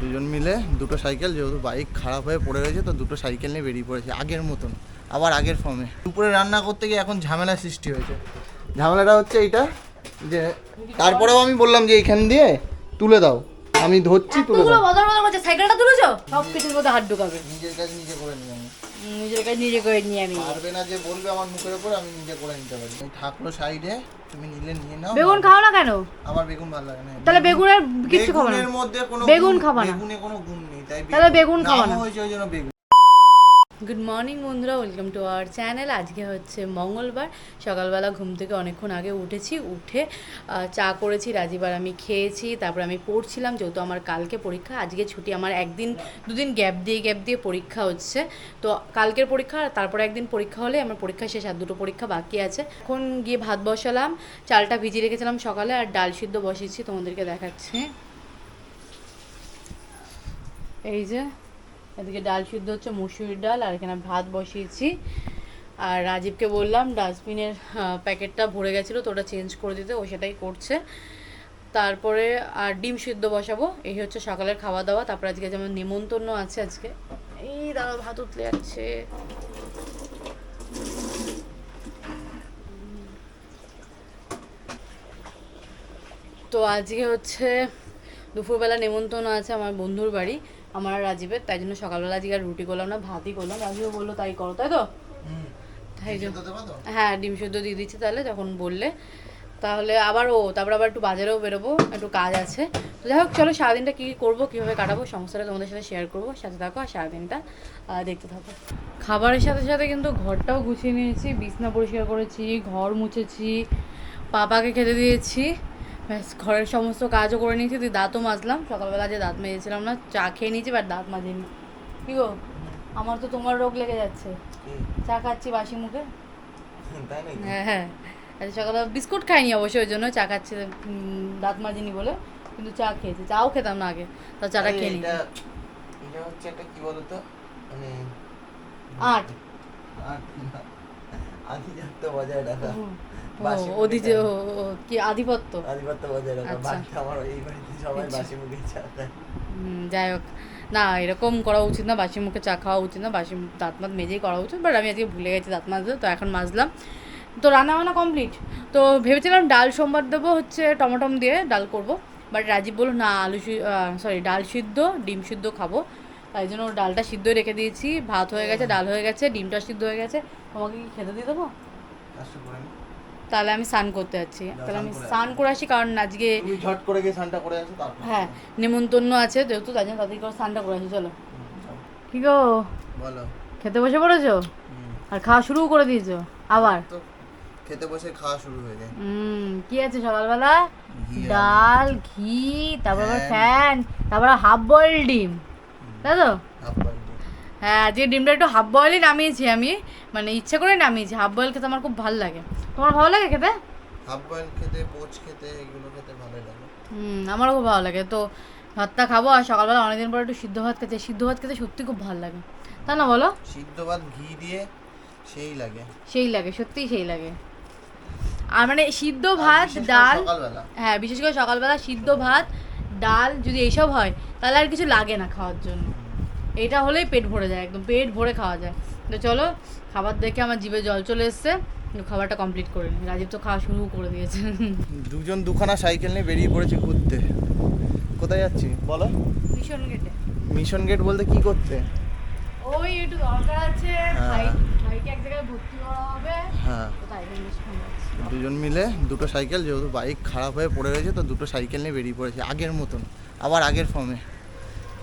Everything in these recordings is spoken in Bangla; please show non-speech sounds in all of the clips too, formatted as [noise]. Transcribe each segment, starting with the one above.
দুজন মিলে দুটো সাইকেল যেহেতু বাইক খারাপ হয়ে পড়ে রয়েছে তো দুটো সাইকেল নিয়ে বেরিয়ে পড়েছে আগের মতন আবার আগের ফর্মে দুপুরে রান্না করতে গিয়ে এখন ঝামেলা সৃষ্টি হয়েছে। ঝামেলাটা হচ্ছে এইটা যে তারপরেও আমি বললাম যে এইখান দিয়ে তুলে দাও আমি ধরছি তুলে দাও। বদল বদল করছে সাইকেলটা তুলেছো? সব কিছুর মধ্যে হাত ঢুকাবে। নিজের কাজ নিজে করে নিই আমি উম, নিজের নিজে করে নিয়ে আমি। পারবে না যে বলবে আমার মুখের উপর আমি নিজে করে নিতে পারি। সাইডে তুমি নিলে নিয়ে নাও। বেগুন খাও না কেন? আমার বেগুন ভালো লাগে না। তাহলে বেগুনের কিছু খাব না। বেগুনের মধ্যে কোনো বেগুন গুণ- না। বেগুনে কোনো গুণ নেই তাই তাহলে বেগুন খাবা না। হয়েছে ওই জন্য বেগুন। গুড মর্নিং বন্ধুরা ওয়েলকাম টু আওয়ার চ্যানেল আজকে হচ্ছে মঙ্গলবার, সকালবেলা ঘুম থেকে অনেকক্ষণ আগে উঠেছি, উঠে চা করেছি, রাজিবার আমি খেয়েছি, তারপর আমি পড়ছিলাম, যেহেতু আমার কালকে পরীক্ষা, আজকে ছুটি, আমার একদিন, দুদিন গ্যাপ দিয়ে গ্যাপ দিয়ে পরীক্ষা হচ্ছে। তো কালকের পরীক্ষা আর তারপরে একদিন পরীক্ষা হলে, আমার পরীক্ষা শেষ, আর দুটো পরীক্ষা বাকি আছে। এখন গিয়ে ভাত বসালাম, চালটা ভিজিয়ে রেখেছিলাম সকালে, আর ডাল সিদ্ধ বসিয়েছি, তোমাদেরকে দেখাচ্ছি। এই যে এদিকে ডাল সিদ্ধ হচ্ছে মুসুরির ডাল, আর এখানে ভাত বসিয়েছি। আর রাজীবকে বললাম, ডাস্টবিনের প্যাকেটটা ভরে গেছিল, তো ওটা চেঞ্জ করে দিতে, ও সেটাই করছে। তারপরে আর ডিম সিদ্ধ বসাবো, এই হচ্ছে সকালের খাওয়া দাওয়া তারপর আজকে যেমন নিমন্ত্রণ আছে আজকে, এই দাদা ভাত উতলে যাচ্ছে। তো আজকে হচ্ছে দুপুরবেলা নেমন্তন্ন আছে আমার বন্ধুর বাড়ি আমার রাজীবের তাই জন্য সকালবেলা আজকে আর রুটি করলাম না ভাতই করলাম। রাজীবও বলল তাই করো তাই তো? তাই? হ্যাঁ ডিম সিদ্ধ দিয়ে দিচ্ছি তাহলে যখন বললে। তাহলে আবার ও তারপর আবার একটু বাজারেও বেরোবো একটু কাজ আছে। তো যাই হোক চলো সারাদিনটা কী কী করব কীভাবে কাটাবো সমস্যাটা তোমাদের সাথে শেয়ার করব। সাথে থাকো আর সারাদিনটা দেখতে থাকো। খাবারের সাথে সাথে কিন্তু ঘরটাও গুছিয়ে নিয়েছি বিছনা পরিষ্কার করেছি ঘর মুছেছি পাপাকে খেতে দিয়েছি। ব্যাস ঘরের সমস্ত কাজও করে নিয়েছি তুই দাঁতও মাজলাম সকালবেলা যে দাঁত মেজেছিলাম না চা খেয়ে নিয়েছি বাট দাঁত মাজিনি। কি গো? আমার তো তোমার রোগ লেগে যাচ্ছে। চা খাচ্ছি বাসি মুখে। [laughs] হ্যাঁ হ্যাঁ। আচ্ছা সকালে বিস্কুট খাইনি অবশ্যই ওই জন্য চা খাচ্ছি দাঁত মাজিনি বলে কিন্তু চা খেয়েছি। চাও খেতাম না আগে তো চাটা খেয়ে নিই। এটা- হচ্ছে একটা কি বলতো? মানে আট। আট আধিপত্য বজায় রাখা। কি আধিপত্য? আধিপত্য বজায় রাখা। আচ্ছা। বাড়িতে আমার এই বাড়িতে সবাই আচ্ছা। বাসি মুখে চা খায়। হুম, যাই হোক। না এরকম করা উচিত না বাসি মুখে চা খাওয়া উচিত না বাসি দাঁত মাত মেজেই করা উচিত বাট আমি আজকে ভুলে গেছি দাঁত মাজতে তো এখন মাজলাম। তো রান্না বান্না কমপ্লিট তো ভেবেছিলাম ডাল সোমবার দেবো হচ্ছে টমাটম দিয়ে ডাল করব বাট রাজীব বলল না আলু সরি ডাল সিদ্ধ ডিম সিদ্ধ খাব। তাই জন্য ডালটা সিদ্ধ রেখে দিয়েছি। ভাত হয়ে গেছে ডাল হয়ে গেছে ডিমটা সিদ্ধ হয়ে গেছে। তোমাকে কি খেতে দিয়ে দেবো। তাহলে আমি স্নান করতে যাচ্ছি। তাহলে আমি স্নান করে আসি কারণ আজকে ঝট করে গিয়ে স্নানটা করে আসো তারপর হ্যাঁ নেমন্তন্ন আছে যেহেতু তাই জন্য তাদেরকে স্নানটা করে আসি চলো। কি গো? বলো। খেতে বসে পড়েছো? আর খাওয়া শুরু করে দিয়েছ আবার? খেতে বসে খাওয়া শুরু হয়ে যায়। হুম কি আছে সকালবেলা? ডাল ঘি তারপর আবার ফ্যান। তারপর হাফ বয়েল ডিম। তাই তো? হাফ। হ্যাঁ আজকে ডিমটা একটু হাফ বয়েলই নামিয়েছি আমি মানে ইচ্ছে করে নামিয়েছি হাফ বয়েল খেতে আমার খুব ভালো লাগে। তোমার ভালো লাগে খেতে? হাফ বয়েল খেতে পোচ খেতে এগুলো খেতে ভালো লাগে। হুম আমারও খুব ভালো লাগে। তো ভাতটা খাব আর সকালবেলা অনেকদিন পর একটু সিদ্ধ ভাত খেতে সিদ্ধ ভাত খেতে সত্যি খুব ভালো লাগে। তা না বলো? সিদ্ধ ভাত ঘি দিয়ে সেই লাগে। সেই লাগে সত্যিই সেই লাগে। আর মানে সিদ্ধ ভাত ডাল হ্যাঁ বিশেষ করে সকালবেলা সিদ্ধ ভাত ডাল যদি এইসব হয় তাহলে আর কিছু লাগে না খাওয়ার জন্য। এটা হলেই পেট ভরে যায় একদম পেট ভরে খাওয়া যায়। তো চলো খাবার দেখে আমার জিভে জল চলে এসছে খাবারটা কমপ্লিট করে নিই। রাজীব তো খাওয়া শুরু করে দিয়েছে। দুজন দুখানা সাইকেল নিয়ে বেরিয়ে পড়েছি ঘুরতে। কোথায় যাচ্ছি? বলো। ভীষণ গেটে। মিশন গেট বলতে কি করতে? ওই একটু দরকার আছে হ্যাঁ। ভাই ভাইকে এক জায়গায় ভর্তি করা হবে। হ্যাঁ। তো তাই জন্য ভীষণ যাচ্ছি। দুজন মিলে দুটো সাইকেল যেহেতু বাইক খারাপ হয়ে পড়ে রয়েছে তো দুটো সাইকেল নিয়ে বেরিয়ে পড়েছে আগের মতন আবার আগের ফর্মে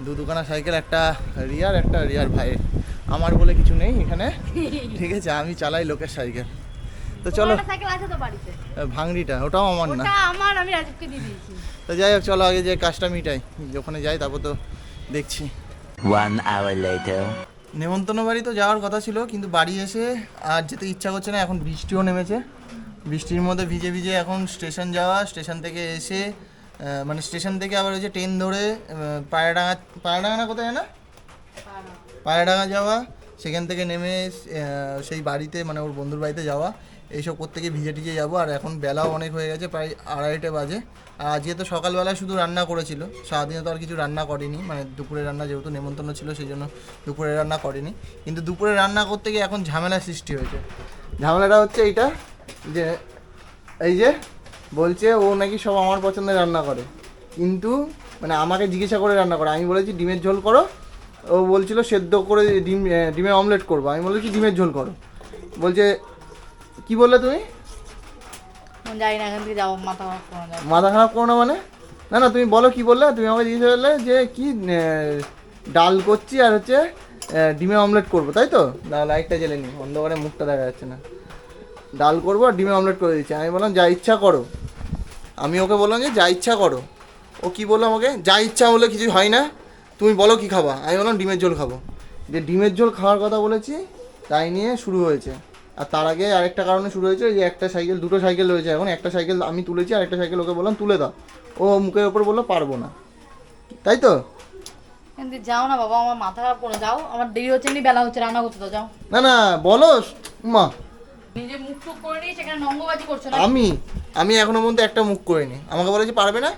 দু দুখানা সাইকেল একটা রিয়ার একটা রিয়ার ভাই। আমার বলে কিছু নেই এখানে। [laughs] ঠিক আছে আমি চালাই লোকের সাইকেল। তো চলো। তোমার একটা সাইকেল আছে তো বাড়িতে? ভাঙড়িটা ওটাও আমার না। আমার আমি রাজীবকে দিয়ে দিয়েছি। তো যাই হোক চলো আগে যে কাজটা মিটাই। যখনে যাই তারপর তো দেখছি। Later. নেমন্তন্ন বাড়ি তো যাওয়ার কথা ছিল কিন্তু বাড়ি এসে আর যেতে ইচ্ছা করছে না এখন বৃষ্টিও নেমেছে। বৃষ্টির মধ্যে ভিজে ভিজে এখন স্টেশন যাওয়া স্টেশন থেকে এসে মানে স্টেশন থেকে আবার ওই যে ট্রেন ধরে পায়রাডাঙ্গা পায়রাডাঙ্গা না কোথায় না পায়রাডাঙ্গা যাওয়া, সেখান থেকে নেমে সেই বাড়িতে মানে ওর বন্ধুর বাড়িতে যাওয়া, এইসব করতে গিয়ে ভিজে টিজে যাব, আর এখন বেলাও অনেক হয়ে গেছে, প্রায় আড়াইটে বাজে। আর আজকে তো সকালবেলায় শুধু রান্না করেছিল, সারাদিনে তো আর কিছু রান্না করেনি মানে দুপুরে রান্না যেহেতু নেমন্তন্ন ছিল, সেই জন্য দুপুরে রান্না করেনি। কিন্তু দুপুরে রান্না করতে গিয়ে এখন ঝামেলা সৃষ্টি হয়েছে। ঝামেলাটা হচ্ছে এইটা, যে, এই যে বলছে ও নাকি সব আমার পছন্দের রান্না করে। কিন্তু মানে আমাকে জিজ্ঞাসা করে রান্না করে। আমি বলেছি ডিমের ঝোল করো। ও বলছিল সেদ্ধ করে ডিম ডিমের অমলেট করব। আমি বলেছি ডিমের ঝোল করো। বলছে কি বললে তুমি? যাই না এখান থেকে যাব মাথা খারাপ করা যাবে মাথা খারাপ করো না মানে? না না তুমি বলো কি বললে? তুমি আমাকে জিজ্ঞাসা করলে যে কি ডাল করছি আর হচ্ছে ডিমের অমলেট করব। তাই তো? না লাইটটা জ্বেলে নি অন্ধকারে মুখটা দেখা যাচ্ছে না। ডাল করব আর ডিমের অমলেট করে দিচ্ছি। আমি বললাম যা ইচ্ছা করো। আমি ওকে বললাম যে যা ইচ্ছা করো। ও কি বলল আমাকে? যা ইচ্ছা বলে কিছু হয় না তুমি বলো কি খাবা? আমি বললাম ডিমের ঝোল খাব। যে ডিমের ঝোল খাওয়ার কথা বলেছি তাই নিয়ে শুরু হয়েছে। আর তার আগে আরেকটা কারণে শুরু হয়েছে যে একটা সাইকেল দুটো সাইকেল রয়েছে এখন। একটা সাইকেল আমি তুলেছি আর একটা সাইকেল ওকে বললাম তুলে দাও। ও মুখের ওপর বলল পারব না। তাই তো? যাও না বাবা আমার মাথা খারাপ করে যাও আমার দেরি হচ্ছে বেলা হচ্ছে রান্না করতে দাও যাও। না না বলো মা। আমি আমি এখনও পর্যন্ত একটা মুখ করিনি। আমাকে বলেছি পারবে না?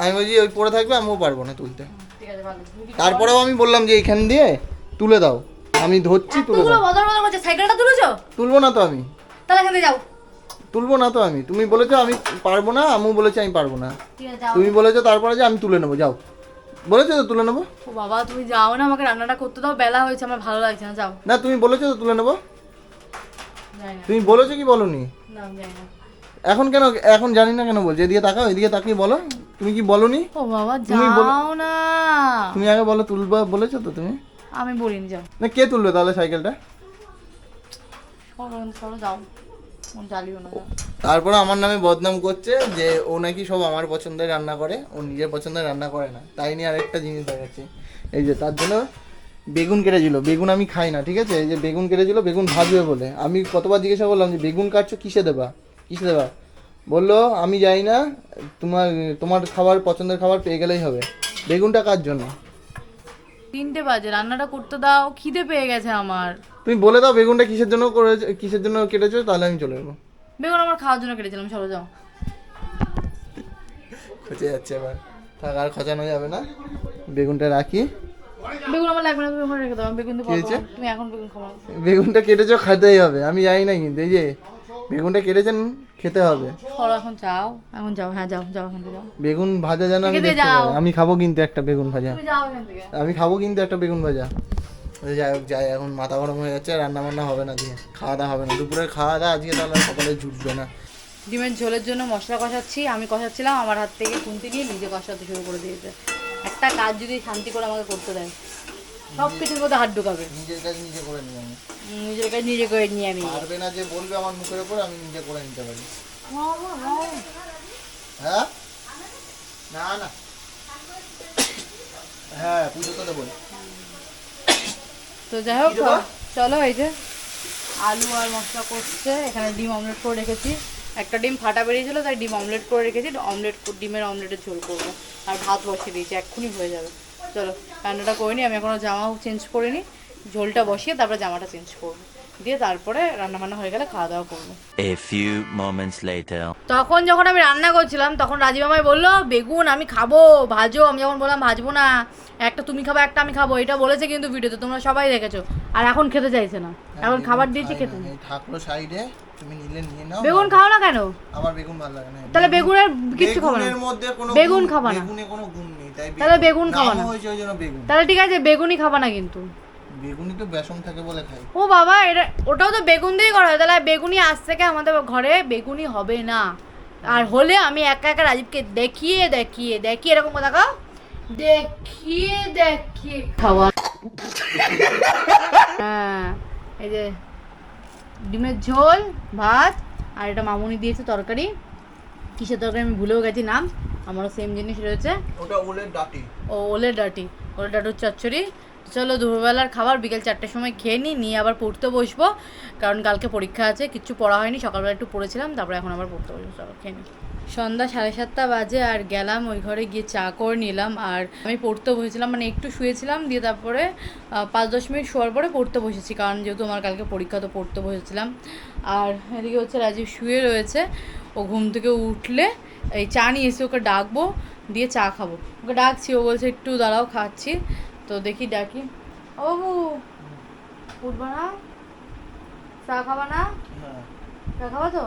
আমি বলছি ওই পড়ে থাকবে আমিও পারব না তুলতে। তারপরেও আমি বললাম যে এইখান দিয়ে তুলে দাও। আমি ধরছি তুলে দাও। সাইকেলটা তুলেছো? তুলবো না তো আমি। তাহলে এখান যাও। তুলবো না তো আমি। তুমি বলেছ আমি পারব না আমিও বলেছি আমি পারব না। তুমি বলেছ তারপরে যে আমি তুলে নেব যাও। বলেছ তো তুলে নেব? ও বাবা তুমি যাও না আমাকে রান্নাটা করতে দাও বেলা হয়েছে আমার ভালো লাগছে না যাও। না তুমি বলেছ তো তুলে নেব? তুমি বলেছ কি বলনি? এখন কেন এখন জানি না কেন বলছো এদিকে তাকাও এদিকে তাকিয়ে বলো। তুমি কি বলনি? ও বাবা তুমি বলো- যাও না। তুমি আগে বলো তুলবো বলেছ তো তুমি? আমি বলিনি যাও। না কে তুলবে তাহলে সাইকেলটা? যাও। তারপরে আমার নামে বদনাম করছে যে ও নাকি সব আমার পছন্দের রান্না করে ও নিজের পছন্দের রান্না করে না। তাই নিয়ে আরেকটা জিনিস গেছে এই যে তার জন্য বেগুন কেটেছিল। বেগুন আমি খাই না ঠিক আছে? এই যে বেগুন কেটেছিল বেগুন ভাজবে বলে। আমি কতবার জিজ্ঞাসা করলাম যে বেগুন কাটছো কিসে দেবা? কিসে দেবা? বলল আমি যাই না তোমার তোমার খাবার পছন্দের খাবার পেয়ে গেলেই হবে। বেগুনটা কার জন্য? তিনটে বাজে রান্নাটা করতে দাও খিদে পেয়ে গেছে আমার। তুমি বলে দাও বেগুনটা কিসের জন্য করে কিসের জন্য কেটেছো তাহলে আমি চলে যাব। বেগুন আমার খাওয়ার জন্য কেটেছিলাম চলো যাও। খচে যাচ্ছে এবার। থাক আর খচানো যাবে না। বেগুনটা রাখি। বেগুন আমার লাগবে না তুমি ওখানে রেখে দাও আমি বেগুন তো কি হয়েছে? তুমি এখন বেগুন খাব না। বেগুনটা কেটেছো? খেতেই হবে আমি জানি না কিন্তু এই যে বেগুনটা কেটেছেন খেতে হবে। চলো এখন যাও এখন যাও হ্যাঁ যাও যাও এখান থেকে যাও। বেগুন ভাজা যেন আমি খেতে দেখতে যাও। পাই। আমি খাব কিন্তু একটা বেগুন ভাজা। তুমি যাও এখান থেকে। আমি খাব কিন্তু একটা বেগুন ভাজা। ওই যাই হোক যাই এখন মাথা গরম হয়ে যাচ্ছে রান্না বান্না হবে না দিয়ে খাওয়া দাওয়া হবে না। দুপুরের খাওয়া দাওয়া আজকে তাহলে আর সকালে জুটবে না। ডিমের ঝোলের জন্য মশলা কষাচ্ছি আমি কষাচ্ছিলাম আমার হাত থেকে খুন্তি নিয়ে নিজে কষাতে শুরু করে দিয়েছে। একটা কাজ যদি শান্তি করে আমাকে করতে দেয় সব কিছুর মধ্যে হাত ঢুকাবে। নিজের কাজ নিজে করে নিই আমি। নিজের কাছে নিজে করে নিয়ে আমি। পারবে না যে বলবে আমার মুখের ওপর আমি নিজে করে নিতে পারি। হ্যাঁ? না না। হ্যাঁ পুজো তো দেবো তো যাই হোক চলো এই যে আলু আর মশলা করছে এখানে ডিম অমলেট করে রেখেছি। একটা ডিম ফাটা বেরিয়েছিল তাই ডিম অমলেট করে রেখেছি। অমলেট ডিমের অমলেটের ঝোল করব। আর ভাত বসিয়ে দিয়েছি এক্ষুনি হয়ে যাবে। চলো রান্নাটা করে নিই আমি এখনও জামাও চেঞ্জ করিনি। ঝোলটা বসিয়ে তারপরে জামাটা চেঞ্জ করব। দিয়ে তারপরে রান্না বান্না হয়ে গেলে খাওয়া দাওয়া করব। A few moments later. তখন যখন আমি রান্না করছিলাম তখন রাজীব আমায় বলল বেগুন আমি খাব ভাজো। আমি যখন বললাম ভাজবো না একটা তুমি খাব একটা আমি খাব। এটা বলেছে কিন্তু ভিডিওতে তোমরা সবাই দেখেছ। আর এখন খেতে চাইছে না। এখন খাবার দিয়েছি খেতে ঠাকুর সাইডে তুমি নিলে নিয়ে নাও বেগুন খাও না কেন? আমার বেগুন ভালো লাগে না। তাহলে বেগুনের কিচ্ছু খাব না। বেগুনের মধ্যে কোনো বেগুন খাবা না। বেগুনে কোনো গুণ নেই তাই তাহলে বেগুন খাবা না। ওই জন্য বেগুন। তাহলে ঠিক আছে বেগুনই খাবা না কিন্তু। বেগুনই তো বেসন থাকে বলে খাই। ও বাবা এটা ওটাও তো বেগুন দিয়েই করা হয়। তাহলে বেগুনি আজ থেকে আমাদের ঘরে বেগুনি হবে না। আর হলে আমি একা একা রাজীবকে দেখিয়ে দেখিয়ে দেখিয়ে এরকম কথা খাও দেখিয়ে দেখিয়ে খাওয়া। হ্যাঁ এই যে ডিমের ঝোল ভাত আর এটা মামুনি দিয়েছে তরকারি। কিসের তরকারি আমি ভুলেও গেছি নাম। আমারও সেম জিনিস রয়েছে। ওটা ওলের ডাটি। ও ওলের ডাটি। ওলের ডাটুর চচ্চড়ি। চলো দুপুরবেলার খাবার বিকেল চারটের সময় খেয়ে নিই নিয়ে আবার পড়তে বসবো। কারণ কালকে পরীক্ষা আছে কিচ্ছু পড়া হয়নি সকালবেলা একটু পড়েছিলাম তারপরে এখন আবার পড়তে বসবো। চলো খেয়ে নিই। সন্ধ্যা সাড়ে সাতটা বাজে আর গেলাম ওই ঘরে গিয়ে চা করে নিলাম আর আমি পড়তে বসেছিলাম মানে একটু শুয়েছিলাম দিয়ে তারপরে পাঁচ দশ মিনিট শোয়ার পরে পড়তে বসেছি কারণ যেহেতু আমার কালকে পরীক্ষা তো পড়তে বসেছিলাম। আর এদিকে হচ্ছে রাজীব শুয়ে রয়েছে ও ঘুম থেকে উঠলে এই চা নিয়ে এসে ওকে ডাকবো দিয়ে চা খাব। ওকে ডাকছি ও বলছে একটু দাঁড়াও খাচ্ছি। তো দেখি ডাকি ও বাবু উঠবা না? চা খাবা না? চা খাবা তো?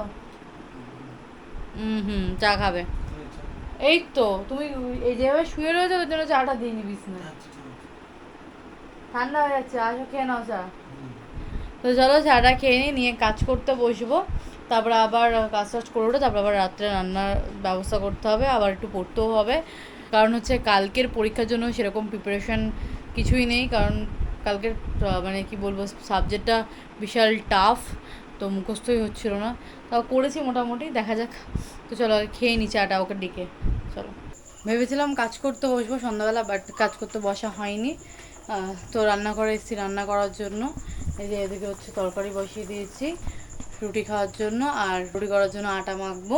হুম হুম চা খাবে। এই তো তুমি এই যেভাবে শুয়ে রয়েছে ওর জন্য চাটা দিয়ে নিবিস না ঠান্ডা হয়ে যাচ্ছে আসো খেয়ে নাও চা। তো চলো চাটা খেয়ে নিই নিয়ে কাজ করতে বসবো। তারপরে আবার কাজ টাজ করে উঠে তারপর আবার রাত্রে রান্নার ব্যবস্থা করতে হবে আবার একটু পড়তেও হবে। কারণ হচ্ছে কালকের পরীক্ষার জন্য সেরকম প্রিপারেশন কিছুই নেই কারণ কালকের মানে কি বলব সাবজেক্টটা বিশাল টাফ তো মুখস্থই হচ্ছিল না। তাও করেছি মোটামুটি, দেখা যাক। তো চলো খেয়ে নি চাটা ওকে ডেকে। চলো। ভেবেছিলাম কাজ করতে বসবো সন্ধ্যাবেলা বাট কাজ করতে বসা হয়নি। তো রান্না করে এসেছি রান্না করার জন্য। এই যে এদিকে হচ্ছে তরকারি বসিয়ে দিয়েছি রুটি খাওয়ার জন্য, আর রুটি করার জন্য আটা মাখবো।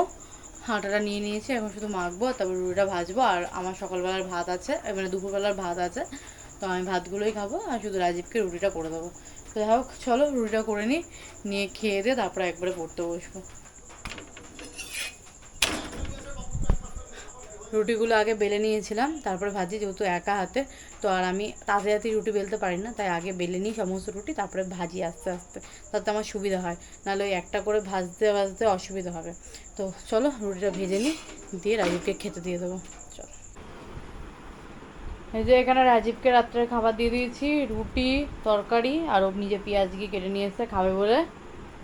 আটাটা নিয়ে নিয়েছি, এখন শুধু মাখবো, তারপর রুটিটা ভাজবো, আর আমার সকালবেলার ভাত আছে মানে দুপুরবেলার ভাত আছে, তো আমি ভাতগুলোই খাব, আর শুধু রাজীবকে রুটিটা করে দেবো। যাই হোক, চলো রুটিটা করে নিই নিয়ে খেয়ে দিয়ে তারপরে একবারে পড়তে বসবো। রুটিগুলো আগে বেলে নিয়েছিলাম, তারপরে ভাজি যেহেতু একা হাতে, তো আর আমি তাতে রুটি বেলতে পারি না, তাই আগে বেলে নিই সমস্ত রুটি, তারপরে ভাজি আস্তে আস্তে, তাতে আমার সুবিধা হয়, নাহলে ওই একটা করে ভাজতে ভাজতে অসুবিধা হবে। তো চলো রুটিটা ভেজে নিই দিয়ে রাজুকে খেতে দিয়ে দেবো। এই যে এখানে রাজীবকে রাত্রে খাবার দিয়ে দিয়েছি রুটি তরকারি আর ও নিজে পেঁয়াজ গিয়ে কেটে নিয়ে এসে খাবে বলে।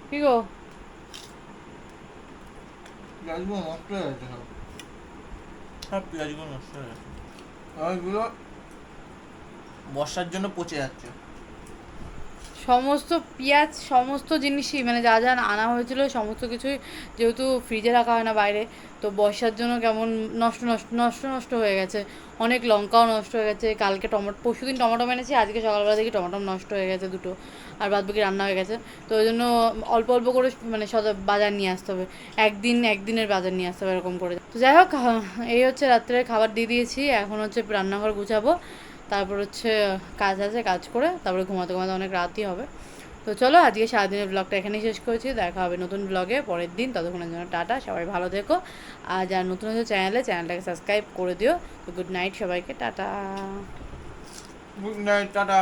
কি গো? বর্ষার জন্য পচে যাচ্ছে। সমস্ত পেঁয়াজ, সমস্ত জিনিসই মানে যা যা আনা হয়েছিল, সমস্ত কিছুই যেহেতু ফ্রিজে রাখা হয় না বাইরে, তো বর্ষার জন্য কেমন নষ্ট নষ্ট নষ্ট নষ্ট হয়ে গেছে। অনেক লঙ্কাও নষ্ট হয়ে গেছে। কালকে টমেটো পরশু দিন টমেটো এনেছি, আজকে সকালবেলা দেখি টমেটো নষ্ট হয়ে গেছে দুটো, আর বাদ বাকি রান্না হয়ে গেছে। তো ওই জন্য অল্প অল্প করে মানে সদা বাজার নিয়ে আসতে হবে। একদিন, একদিনের বাজার নিয়ে আসতে হবে এরকম করে। তো যাই হোক, এই হচ্ছে রাত্রে খাবার দিয়ে দিয়েছি। এখন হচ্ছে রান্নাঘর গুছাবো। তারপর হচ্ছে কাজ আছে, কাজ করে তারপরে ঘুমাতে ঘুমাতে অনেক রাতই হবে। তো চলো, আজকে সারাদিনের ব্লগটা এখানেই শেষ করেছি। দেখা হবে নতুন ব্লগে পরের দিন। ততক্ষণের জন্য টাটা, সবাই ভালো থেকো। আর যার নতুন হচ্ছে চ্যানেলে, চ্যানেলটাকে সাবস্ক্রাইব করে দিও। তো গুড নাইট সবাইকে, টাটা। Good night tata.